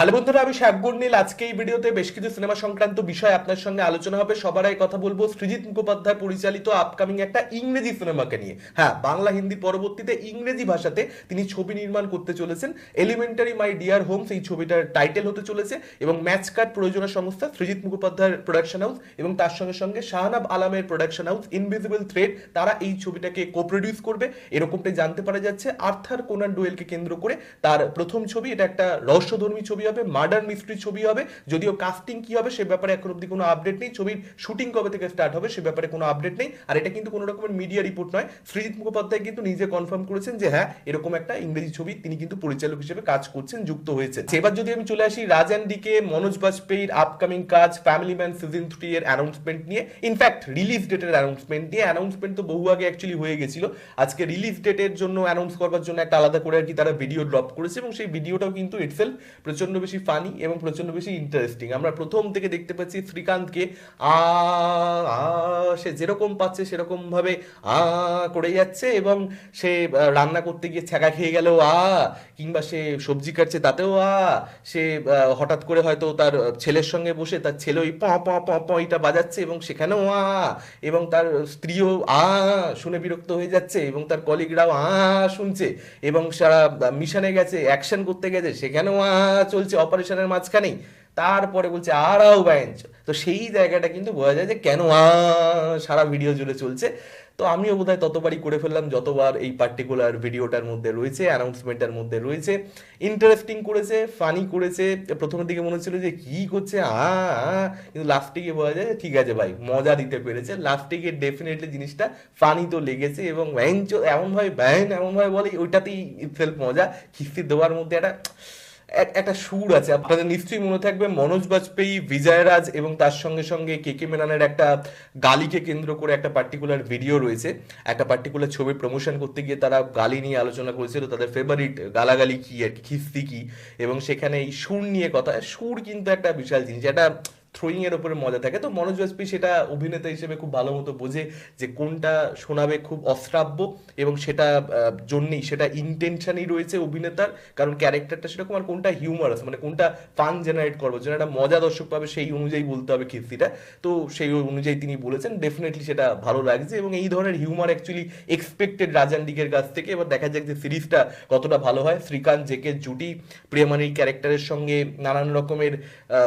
Hello বন্ধুরা, আমি শাকগুর নীল আজকে এই ভিডিওতে বেশ কিছু সিনেমা সংক্রান্ত বিষয় আপনার সঙ্গে আলোচনা হবে। সবার আগে কথা বলব সৃজিত মুখোপাধ্যায় পরিচালিত আপকামিং একটা ইংরেজি সিনেমাকে নিয়ে। হ্যাঁ বাংলা হিন্দি পরবর্তীতে ইংরেজি ভাষাতে তিনি ছবি নির্মাণ করতে চলেছেন। এলিমেন্টারি মাই ডিয়ার হোমস এই ছবিটার টাইটেল হতে চলেছে এবং ম্যাচ কার্ড প্রযোজনা সংস্থা সৃজিত মুখোপাধ্যায়ের প্রোডাকশন হাউস এবং তার সঙ্গে সঙ্গে শাহানাব আলামের প্রোডাকশন হাউস ইনভিজিবল থ্রেড তারা এই ছবিটাকে কো প্রডিউস করবে। এরকমটাই জানতে পারা যাচ্ছে। আর্থার কোনান ডোয়েলকে কেন্দ্র করে তার প্রথম ছবি, এটা একটা রহস্যধর্মী ছবি হবে মার্ডার মিস্ট্রি ছবি হবে, যদিও কাস্টিং কি হবে সে ব্যাপারে এখন অব্দি কোনো আপডেট নেই। ছবির শুটিং কবে থেকে স্টার্ট হবে সে ব্যাপারে কোনো আপডেট নেই। আর এটা কিন্তু কোনো রকমের মিডিয়া রিপোর্ট নয়। সৃজিত মুখোপাধ্যায় কিন্তু নিজে কনফার্ম করেছেন যে হ্যাঁ এরকম একটা ইংরেজি ছবি তিনি কিন্তু পরিচালক হিসেবে কাজ করছেন, যুক্ত হয়েছে এবার যদি আমি চলে আসি রাজান ডিকে মনোজ বাজপেয়ীর আপকামিং কাজ ফ্যামিলি ম্যান সিজন থ্রি এর অ্যানাউন্সমেন্ট নিয়ে। ইনফ্যাক্ট রিলিজ ডেটের অ্যানাউন্সমেন্ট নিয়ে। অ্যানাউন্সমেন্ট তো বহু আগে অ্যাকচুয়ালি হয়ে গেছিল। আজকে রিলিজ ডেটের জন্য অ্যানাউন্স করবার জন্য একটা আলাদা করে আর কি তারা ভিডিও ড্রপ করেছে এবং সেই ভিডিওটাও কিন্তু ইটসেলফ প্রচণ্ড বেশি ফানি এবং প্রচণ্ড বেশি ইন্টারেস্টিং আমরা প্রথম থেকে দেখতে পাচ্ছি শ্রীকান্তকে আ সে যেরকম পাচ্ছে সেরকম ভাবে আ করে যাচ্ছে এবং সে রান্না করতে গিয়ে ছ্যাঁকা খেয়ে গেলেও আ, কিংবা সে সবজি কাটছে তাতেও আ, সে হঠাৎ করে হয়তো তার ছেলের সঙ্গে বসে তার ছেলে ওই প প প প এটা বাজাচ্ছে এবং সেখানেও আ, এবং তার স্ত্রীও আ, শুনে বিরক্ত হয়ে যাচ্ছে এবং তার কলিগরাও আ, শুনছে এবং সারা মিশনে গেছে অ্যাকশন করতে গেছে, সেখানেও আ, চলছে। অপারেশনের মাঝখানেই, তারপরে বলছে আরাও ব্যাঞ্চ তো সেই জায়গাটা কিন্তু বোঝা যায় যে কেন সারা ভিডিও জুড়ে চলছে। তো আমিও বোধহয় ততবারই করে ফেললাম, যতবার এই পার্টিকুলার ভিডিওটার মধ্যে রয়েছে অ্যানাউন্সমেন্টের মধ্যে রয়েছে। ইন্টারেস্টিং করেছে ফানি করেছে। প্রথমের দিকে মনে হচ্ছিল যে কি করছে, আ কিন্তু লাস্টে গিয়ে বোঝা যায় ঠিক আছে ভাই, মজা দিতে পেরেছে। লাস্টে গিয়ে ডেফিনেটলি জিনিসটা ফানি তো লেগেছে এবং ব্যাঞ্চ এমনভাবে ব্যান এমনভাবে বলে, ওইটাতেই সেলফ মজা। খিস্তি দেওয়ার মধ্যে একটা এক- একটা সুর আছে। আপনাদের নিশ্চয়ই মনে থাকবে, মনোজ বাজপেয়ী, বিজয় রাজ এবং তার সঙ্গে সঙ্গে কে কে মেনানের একটা গালিকে কেন্দ্র করে একটা পার্টিকুলার ভিডিও রয়েছে। একটা পার্টিকুলার ছবি প্রমোশন করতে গিয়ে তারা গালি নিয়ে আলোচনা করেছিল, তাদের ফেভারিট গালাগালি কি আর কি, খিস্তি কি? এবং সেখানে এই সুর নিয়ে কথা, সুর কিন্তু একটা বিশাল জিনিস। এটা থ্রোয়িং এর উপরে মজা থাকে। তো মনোজ বাজপেয়ী সেটা অভিনেতা হিসেবে খুব ভালো মতো বোঝে যে কোনটা শোনাবে খুব অশ্রাব্য এবং সেটা জন্যই, সেটা ইন্টেনশনই রয়েছে অভিনেতার। কারণ ক্যারেক্টারটা সেরকম আর কোনটা হিউমারাস মানে কোনটা ফান জেনারেট করব, যেন একটা মজা দর্শক পাবে, সেই অনুযায়ী বলতে হবে কীর্তিটা তো সেই অনুযায়ী তিনি বলেছেন ডেফিনেটলি সেটা ভালো লাগছে এবং এই ধরনের হিউমার অ্যাকচুয়ালি এক্সপেক্টেড রাজান ডিগের কাছ থেকে। এবার দেখা যাক যে সিরিজটা কতটা ভালো হয়। শ্রীকান্ত জেকের জুটি প্রিয়মানির ক্যারেক্টারের সঙ্গে নানান রকমের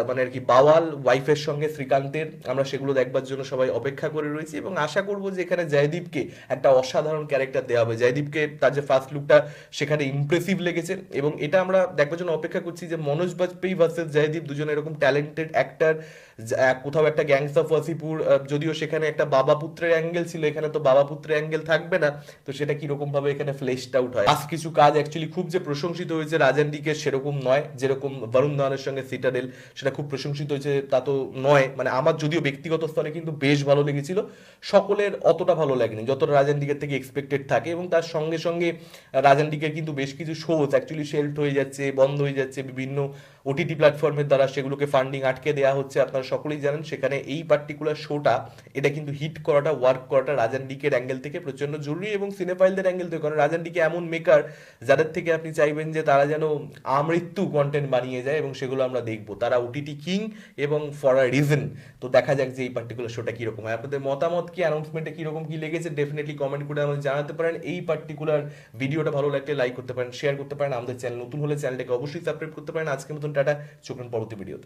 মানে আর কি বাওয়াল ওয়াইফের সঙ্গে শ্রীকান্তের, আমরা সেগুলো দেখবার জন্য সবাই অপেক্ষা করে রয়েছি এবং আশা করব যে এখানে জয়দীপকে একটা অসাধারণ ক্যারেক্টার দেওয়া হবে। জয়দীপকে তার যে ফার্স্ট লুকটা সেখানে ইমপ্রেসিভ লেগেছে এবং এটা আমরা দেখবার জন্য অপেক্ষা করছি যে মনোজ বাজপেয়ী ভার্সেস জয়দীপ দুজন এরকম ট্যালেন্টেড অ্যাক্টার কোথাও একটা গ্যাংস অফ ওয়াসিপুর যদিও সেখানে একটা বাবা পুত্রের অ্যাঙ্গেল ছিল, এখানে তো বাবা পুত্রের অ্যাঙ্গেল থাকবে না, তো সেটা কীরকম ভাবে এখানে ফ্লেশড আউট হয়? আজ কিছু কাজ অ্যাকচুয়ালি খুব যে প্রশংসিত হয়েছে রাজান ডিকে সেরকম নয়, যেরকম বরুণ ধাওয়ানের সঙ্গে সিটাডেল সেটা খুব প্রশংসিত হয়েছে, তা তো নয় মানে আমার যদিও ব্যক্তিগত স্তরে কিন্তু বেশ ভালো লেগেছিল, সকলের অতটা ভালো লাগেনি, যতটা রাজেন দিকের থেকে এক্সপেক্টেড থাকে এবং তার সঙ্গে সঙ্গে রাজেন দিকের কিন্তু বেশ কিছু শোজ অ্যাকচুয়ালি সেল্ট হয়ে যাচ্ছে, বন্ধ হয়ে যাচ্ছে, বিভিন্ন ওটিটি প্ল্যাটফর্মের দ্বারা সেগুলোকে ফান্ডিং আটকে দেওয়া হচ্ছে, আপনারা সকলেই জানেন, সেখানে এই পার্টিকুলার শোটা এটা কিন্তু হিট করাটা ওয়ার্ক করাটা রাজান ডিকের অ্যাঙ্গেল থেকে প্রচণ্ড জরুরি এবং সিনেফাইলদের অ্যাঙ্গেল থেকে কারণ রাজান ডিকে এমন মেকার যাদের থেকে আপনি চাইবেন যে তারা যেন আমৃত্যু কন্টেন্ট বানিয়ে যায় এবং সেগুলো আমরা দেখব। তারা ওটিটি কিং এবং ফর আ রিজন তো দেখা যাক যে এই পার্টিকুলার শোটা কীরকম হয়। আপনাদের মতামত কি অ্যানাউন্সমেন্টে কীরকম কী লেগেছে ডেফিনেটলি কমেন্ট করে আমাদের জানাতে পারেন। এই পার্টিকুলার ভিডিওটা ভালো লাগলে লাইক করতে পারেন শেয়ার করতে পারেন। আমাদের চ্যানেল নতুন হলে চ্যানেলটাকে অবশ্যই সাবস্ক্রাইব করতে পারেন। আজকের মতন টাটা চোখ পরবর্তী ভিডিওতে